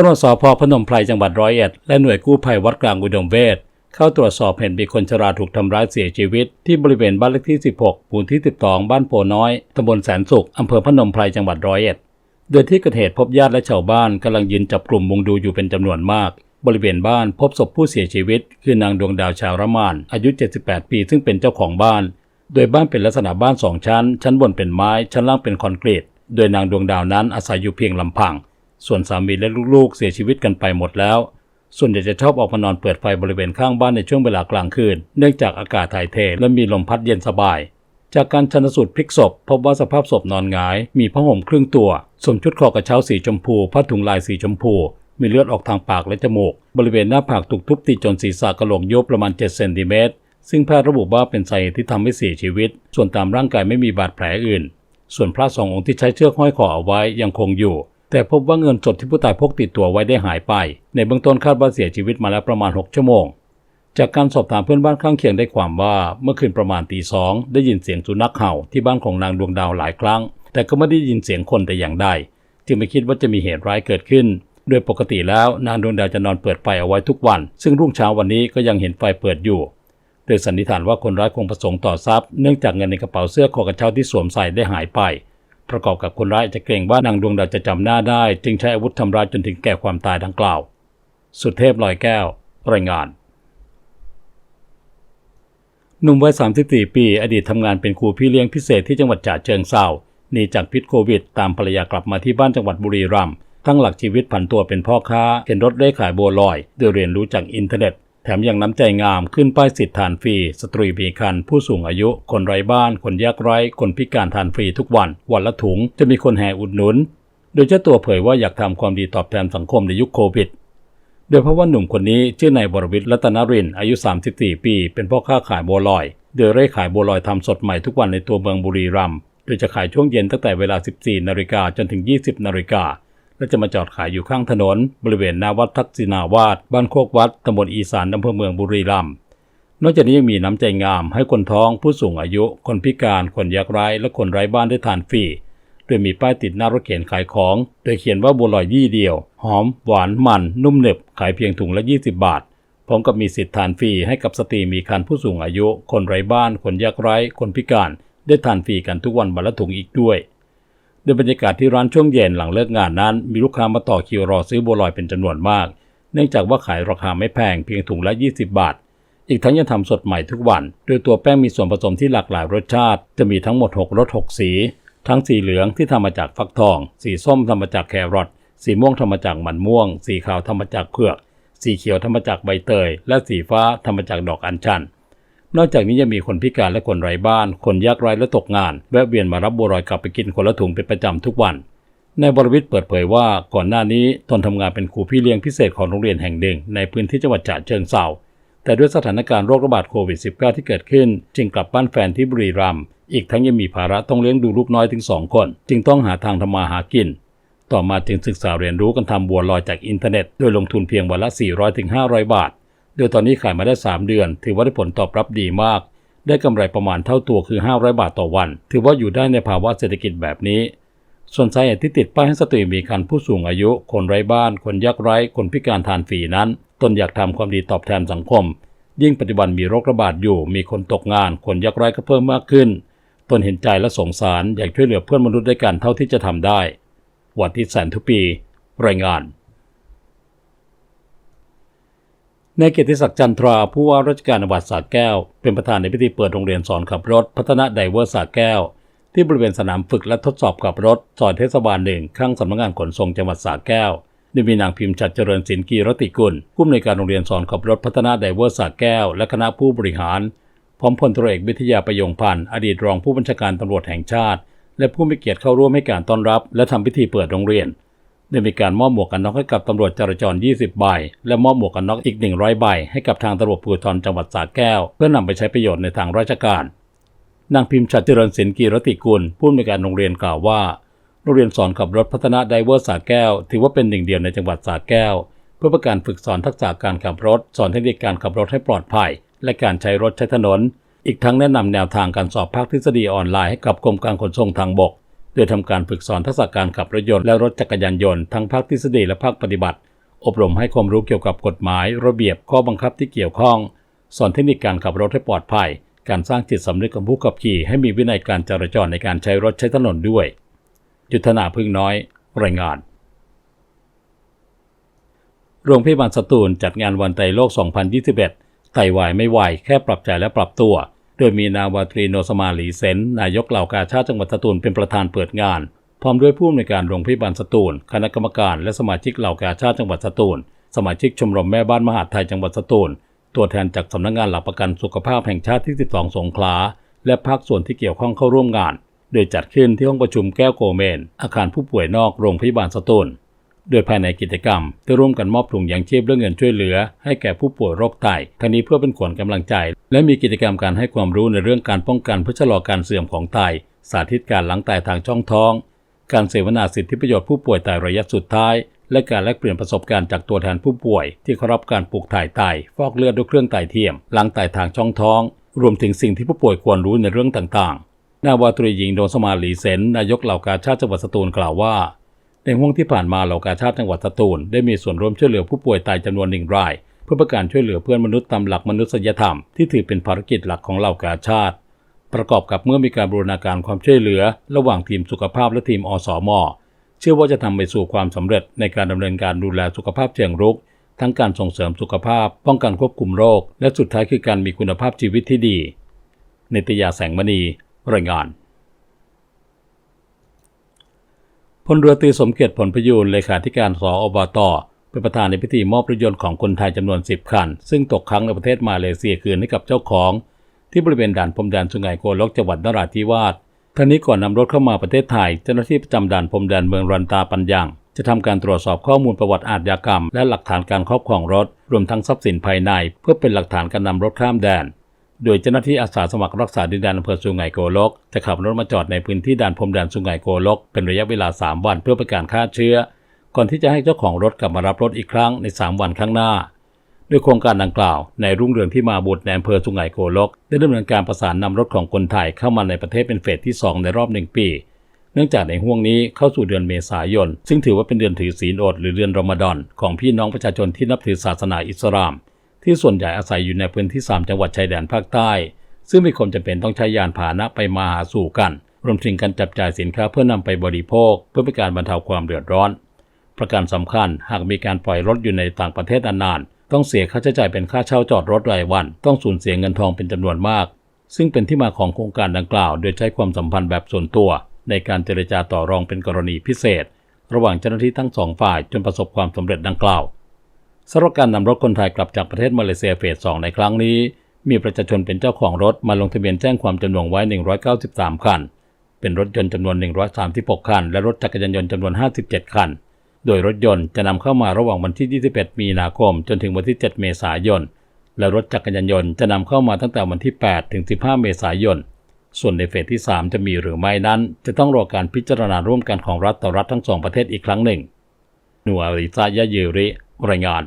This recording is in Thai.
ตำรวจสพพนมไพรจังหวัดร้อยเอ็ดและหน่วยกู้ภัยวัดกลางอุดมเวทเข้าตรวจสอบเห็นมีคนชราถูกทำร้ายเสียชีวิต ที่บริเวณบ้านเลขที่ 16หมู่ที่ 12 บ้านโพน้อยตำบลแสนสุขอำเภอพนมไพรจังหวัดร้อยเอ็ดโดยที่เกิดเหตุพบญาติและชาวบ้านกำลังยืนจับกลุ่มมุงดูอยู่เป็นจำนวนมาก บริเวณบ้านพบศพผู้เสียชีวิต คือนางดวงดาวชาวระมาน อายุ 78 ปี ซึ่งเป็นเจ้าของบ้าน โดยบ้านเป็นลักษณะบ้านสองชั้น ชั้นบนเป็นไม้ ชั้นล่างเป็นคอนกรีต โดยนางดวงดาวนั้นอาศัยอยู่เพียงลำพัง ส่วนสามีและลูกๆ เสียชีวิตกันไปหมดแล้ว ส่วนใหญ่จะชอบออกมานอนเปิดไฟบริเวณข้างบ้านในช่วงเวลากลางคืน เนื่องจากอากาศถ่ายเทและมีลมพัดเย็นสบาย จากการชันสูตรพลิกศพ พบว่าสภาพศพนอนหงาย มีผ้าห่มครึ่งตัวสวมชุดคอกระเช้าสีชมพูผ้าถุงลายสีชมพู มีเลือดออกทางปากและจมูก บริเวณหน้าผากถูกทุบตีจนศีรษะกระโหลกยุบประมาณ7เซนติเมตรซึ่งแพทย์ระบุว่าเป็นสาเหตุที่ทำให้เสียชีวิต ส่วนตามร่างกายไม่มีบาดแผลอื่น ส่วนพระสององค์ที่ใช้เชือกห้อยคอเอาไว้ยังคงอยู่ แต่พบว่าเงินสดที่ผู้ตายพกติดตัวไว้ได้หายไป ในเบื้องต้นคาดว่าเสียชีวิตมาแล้วประมาณ 6 ชั่วโมง จากการสอบถามเพื่อนบ้านข้างเคียงได้ความว่าเมื่อคืนประมาณตีสองได้ยินเสียงสุนัขเห่าที่บ้านของนางดวงดาวหลายครั้ง แต่ก็ไม่ได้ยินเสียงคนแต่อย่างใดจึงไม่คิดว่าจะมีเหตุร้ายเกิดขึ้น โดยปกติแล้วนางดวงดาวจะนอนเปิดไฟเอาไว้ทุกวัน ซึ่งรุ่งเช้าวันนี้ก็ยังเห็นไฟเปิดอยู่โดยสันนิษฐานว่าคนร้ายคงประสงค์ต่อทรัพย์เนื่องจากเงินในกระเป๋าเสื้อคอกระเช้าที่สวมใส่ได้หายไป ประกอบกับคนร้ายจะเกรงว่านางดวงดาวจะจำหน้าได้ จึงใช้อาวุธทำร้ายจนถึงแก่ความตายดังกล่าว สุดเทพลอยแก้ว รายงาน หนุ่มวัย 34 ปี อดีตทำงานเป็นครูพี่เลี้ยงพิเศษที่จังหวัดฉะเชิงเทราหนีจากพิษโควิด ตามภรรยากลับมาที่บ้านจังหวัดบุรีรัมย์ตั้งหลักชีวิตผันตัวเป็นพ่อค้าเข็นรถเร่ขายบัวลอย โดยเรียนรู้จากอินเทอร์เน็ต ถมยังน้ำใจงามขึ้นป้ายสิทธิ์ทานฟรี สตรีมีคัน ผู้สูงอายุ คนไร้บ้าน คนยากไร้ คนพิการทานฟรีทุกวัน วันละถุงจะมีคนแห่อุดหนุน โดยเจ้าตัวเผยว่าอยากทำความดีตอบแทนสังคมในยุคโควิด โดยเพราะว่าหนุ่มคนนี้ชื่อนายบรวิทย์รัตนรินทร์อายุ 34 ปี เป็นพ่อค้าขายบัวลอย โดยเร่ขายบัวลอยทำสดใหม่ทุกวันในตัวเมืองบุรีรัมย์ โดยจะขายช่วงเย็นตั้งแต่เวลา 14 นาฬิกาจนถึง 20 นาฬิกา และจะมาจอดขายอยู่ข้างถนน บริเวณหน้าวัดทักษิณาวาสบ้านโคกวัดตำบลอีสานอำเภอเมืองบุรีรัมย์นอกจากนี้ยังมีน้ำใจงามให้คนท้องผู้สูงอายุ คนพิการคนยากไร้และคนไร้บ้านได้ทานฟรีโดยมีป้ายติดหน้ารถเข็นขายของ โดยเขียนว่าบัวลอยยี่เดียว หอม หวานมันนุ่มหนึบขายเพียงถุงละ 20 บาทพร้อมกับมีสิทธิ์ทานฟรีให้กับสตรีมีครรภ์ผู้สูงอายุ คนไร้บ้าน คนยากไร้ คนพิการ ได้ทานฟรีกันทุกวันวันละถุงอีกด้วย ดยบรรยากาศที่ร้านช่วงเย็นหลังเลิกงานนั้น มีลูกค้ามาต่อคิวรอซื้อบัวลอยเป็นจำนวนมาก เนื่องจากว่าขายราคาไม่แพงเพียงถุงละ 20 บาท อีกทั้งยังทำสดใหม่ทุกวัน โดยตัวแป้งมีส่วนผสมที่หลากหลายรสชาติ จะมีทั้งหมด 6รส6 สี ทั้งสีเหลืองที่ทำมาจากฟักทอง สีส้มทำมาจากแครอทสีม่วงทำมาจากมันม่วง สีขาวทำมาจากเผือก สีเขียวทำมาจากใบเตย และสีฟ้าทำมาจากดอกอัญชัน นอกจากนี้ยังมีคนพิการและคนไร้บ้าน คนยากไร้และตกงาน แวะเวียนมารับบัวลอยกลับไปกินคนละถุงเป็นประจำทุกวันนายบรวิทย์เปิดเผยว่าก่อนหน้านี้ตนทำงานเป็นครูพี่เลี้ยงพิเศษของโรงเรียนแห่งหนึ่ง ในพื้นที่จังหวัดฉะเชิงเทราแต่ด้วยสถานการณ์โรคระบาดโควิด -19 ที่เกิดขึ้น จึงกลับบ้านแฟนที่บุรีรัมย์อีกทั้งยังมีภาระต้องเลี้ยงดูลูกน้อยถึงสองคน จึงต้องหาทางทำมาหากิน ต่อมาจึงศึกษาเรียนรู้การทำบัวลอยจากอินเทอร์เน็ต โดยลงทุนเพียงวันละ 400-500 บาท โดยตอนนี้ขายมาได้ 3 เดือน ถือว่าได้ผลตอบรับดีมาก ได้กำไรประมาณเท่าตัวคือ 500 บาทต่อวัน ถือว่าอยู่ได้ในภาวะเศรษฐกิจแบบนี้ ส่วนสาเหตุที่ติดป้ายให้สตรีมีครรผู้สูงอายุ คนไร้บ้าน คนยากไร้ คนพิการทานฟรีนั้น ตนอยากทำความดีตอบแทนสังคม ยิ่งปัจจุบันมีโรคระบาดอยู่ มีคนตกงาน คนยากไร้ก็เพิ่มมากขึ้น ตนเห็นใจและสงสารอยากช่วยเหลือเพื่อนมนุษย์ด้วยกันเท่าที่จะทำได้ วัติแสนทุปี รายงาน นายเกียรติศักดิ์จันทราผู้ว่าราชการจังหวัดสระแก้ว เป็นประธานในพิธีเปิดโรงเรียนสอนขับรถ พัฒนาไดเวอร์สระแก้ว ที่บริเวณสนามฝึกและทดสอบขับรถซอยเทศบาลหนึ่งข้างสำนักงานขนส่งจังหวัดสระแก้วโดยมีนางพิมพ์ชัดเจริญศิลป์กีรติกุลผู้อำนวยการโรงเรียนสอนขับรถพัฒนาไดเวอร์สระแก้ว และคณะผู้บริหาร พร้อมพลตรเอกวิทยาประยงพันธ์อดีตรองผู้บัญชาการตำรวจแห่งชาติ และผู้มีเกียรติเข้าร่วมให้การต้อนรับ และทำพิธีเปิดโรงเรียน ได้มีการมอบหมวกกันน็อกให้กับตำรวจจราจร 20 ใบ และมอบหมวกกันน็อกอีก 100 ใบ ให้กับทางตำรวจภูธรจังหวัดสระแก้ว เพื่อนำไปใช้ประโยชน์ในทางราชการ นางพิมพ์ชัดเจริญศิลป์กีรติกุลผู้อำนวยการโรงเรียนกล่าวว่า โรงเรียนสอนขับรถพัฒนาไดเวอร์สระแก้ว ถือว่าเป็นหนึ่งเดียวในจังหวัดสระแก้ว เพื่อประการฝึกสอนทักษะการขับรถ สอนเทคนิคการขับรถให้ปลอดภัย และการใช้รถใช้ถนน อีกทั้งแนะนำแนวทางการสอบภาคทฤษฎีออนไลน์ให้กับกรมการขนส่งทางบก โดยทำการฝึกสอนทักษะการขับรถยนต์และรถจักรยานยนต์ทั้งภาคทฤษฎีและภาคปฏิบัติ อบรมให้ความรู้เกี่ยวกับกฎหมาย ระเบียบข้อบังคับที่เกี่ยวข้อง สอนเทคนิคการขับรถให้ปลอดภัย การสร้างจิตสำนึกของผู้ขับขี่ให้มีวินัยการจราจรในการใช้รถใช้ถนนด้วย ยุทธนาพึ่งน้อย รายงานโรงพยาบาลสตูลจัดงานวันไตรโลก 2021 ไตวายไม่ไหวแค่ปรับใจและปรับตัว โดยมีนาวาตรีโนสมาหลีเซนนายกเหล่ากาชาติจังหวัดสตูลเป็นประธานเปิดงาน พร้อมด้วยผู้อำนวยการโรงพยาบาลสตูล คณะกรรมการและสมาชิกเหล่ากาชาติจังหวัดสตูล สมาชิกชมรมแม่บ้านมหาดไทยจังหวัดสตูล ตัวแทนจากสำนักงานหลักประกันสุขภาพแห่งชาติที่ 12 สงขลา และภาคส่วนที่เกี่ยวข้องเข้าร่วมงาน โดยจัดขึ้นที่ห้องประชุมแก้วโกเมน อาคารผู้ป่วยนอกโรงพยาบาลสตูล โดยภายในกิจกรรมได้ร่วมกันมอบถุงยางชีพและเงินช่วยเหลือ ให้แก่ผู้ป่วยโรคไตทั้งนี้เพื่อเป็นขวัญกำลังใจ และมีกิจกรรมการให้ความรู้ในเรื่องการป้องกันเพื่อชะลอการเสื่อมของไตสาธิตการล้างไตทางช่องท้อง การเสวนาสิทธิประโยชน์ผู้ป่วยไตระยะสุดท้าย และการแลกเปลี่ยนประสบการณ์จากตัวแทนผู้ป่วย ที่เข้ารับการปลูกถ่ายไตฟอกเลือดด้วยเครื่องไตเทียมล้างไตทางช่องท้อง รวมถึงสิ่งที่ผู้ป่วยควรรู้ในเรื่องต่างๆนาวาตรีหญิงโดนสมาหลีเซนนายกเหล่ากาชาติจังหวัดสตูลกล่าวว่า ในห่วงที่ผ่านมาเหล่ากาชาติจังหวัดสตูลได้มีส่วนร่วมช่วยเหลือผู้ป่วยตายจำนวนหนึ่งราย เพื่อประการช่วยเหลือเพื่อนมนุษย์ตามหลักมนุษยธรรมที่ถือเป็นภารกิจหลักของเหล่ากาชาติ ประกอบกับเมื่อมีการบูรณาการความช่วยเหลือ ระหว่างทีมสุขภาพและทีมอสมอเชื่อว่าจะทำไปสู่ความสำเร็จในการดำเนินการดูแลสุขภาพเชิงรุก ทั้งการส่งเสริมสุขภาพ ป้องกันควบคุมโรค และสุดท้ายคือการมีคุณภาพชีวิตที่ดีเนตยาแสงมณีรายงาน พลเรือตรีสมเกียรติผลประยูนเลขาธิการสอบตเป็นประธานในพิธีมอบรถยนต์ของคนไทยจำนวน 10 คัน ซึ่งตกค้างในประเทศมาเลเซียคืนให้กับเจ้าของ ที่บริเวณด่านพรมแดนสุไหงโกลกจังหวัดนราธิวาสทั้งนี้ก่อนนำรถเข้ามาประเทศไทย เจ้าหน้าที่ประจำด่านพรมแดนเมืองรันตาปัญญังจะทำการตรวจสอบข้อมูลประวัติอาชญากรรม และหลักฐานการครอบครองรถ รวมทั้งทรัพย์สินภายใน เพื่อเป็นหลักฐานการนำรถข้ามแดน โดยเจ้าหน้าที่อาสาสมัครรักษาดินแดนอำเภอสุงไหงโกลกจะขับรถมาจอดในพื้นที่ด่านพรมแดนสุงไหงโกลกเป็นระยะเวลา 3 วันเพื่อประการฆ่าเชื้อ ก่อนที่จะให้เจ้าของรถกลับมารับรถอีกครั้งใน 3 วันข้างหน้าด้วยโครงการดังกล่าว ในรุ่งเรืองที่มาบุตรในอำเภอสุงไหงโกลก ได้ดำเนินการประสานนำรถของคนไทยเข้ามาในประเทศเป็นเฟสที่ 2 ในรอบหนึ่งปี เนื่องจากในห่วงนี้เข้าสู่เดือนเมษายน ซึ่งถือว่าเป็นเดือนถือศีลอดหรือเดือนรอมฎอนของพี่น้องประชาชนที่นับถือศาสนาอิสลาม ที่ส่วนใหญ่อาศัยอยู่ในพื้นที่ 3 จังหวัดชายแดนภาคใต้ ซึ่งมีคนจำเป็นต้องใช้ยานพาหนะไปมาหาสู่กัน รวมถึงการจับจ่ายสินค้าเพื่อนำไปบริโภค เพื่อเป็นการบรรเทาความเดือดร้อน ประการสำคัญหากมีการปล่อยรถอยู่ในต่างประเทศนานๆต้องเสียค่าใช้จ่ายเป็นค่าเช่าจอดรถรายวัน ต้องสูญเสียเงินทองเป็นจำนวนมาก ซึ่งเป็นที่มาของโครงการดังกล่าว โดยใช้ความสัมพันธ์แบบส่วนตัว ในการเจรจาต่อรองเป็นกรณีพิเศษ ระหว่างเจ้าหน้าที่ทั้งสองฝ่ายจนประสบความสำเร็จดังกล่าว สำหรับการนำรถคนไทยกลับจากประเทศมาเลเซียเฟส 2 ในครั้งนี้ มีประชาชนเป็นเจ้าของรถมาลงทะเบียนแจ้งความจำนงไว้ 193 คัน เป็นรถยนต์จำนวน 136 คัน และรถจักรยานยนต์จำนวน 57 คัน โดยรถยนต์จะนำเข้ามาระหว่างวันที่ 21 มีนาคม จนถึงวันที่ 7 เมษายน และรถจักรยานยนต์จะนำเข้ามาตั้งแต่วันที่ 8 ถึง 15 เมษายน ส่วนในเฟสที่ 3 จะมีหรือไม่นั้น จะต้องรอการพิจารณาร่วมกันของรัฐต่อรัฐทั้งสองประเทศอีกครั้งหนึ่งหนัวริซายะเยริรายงาน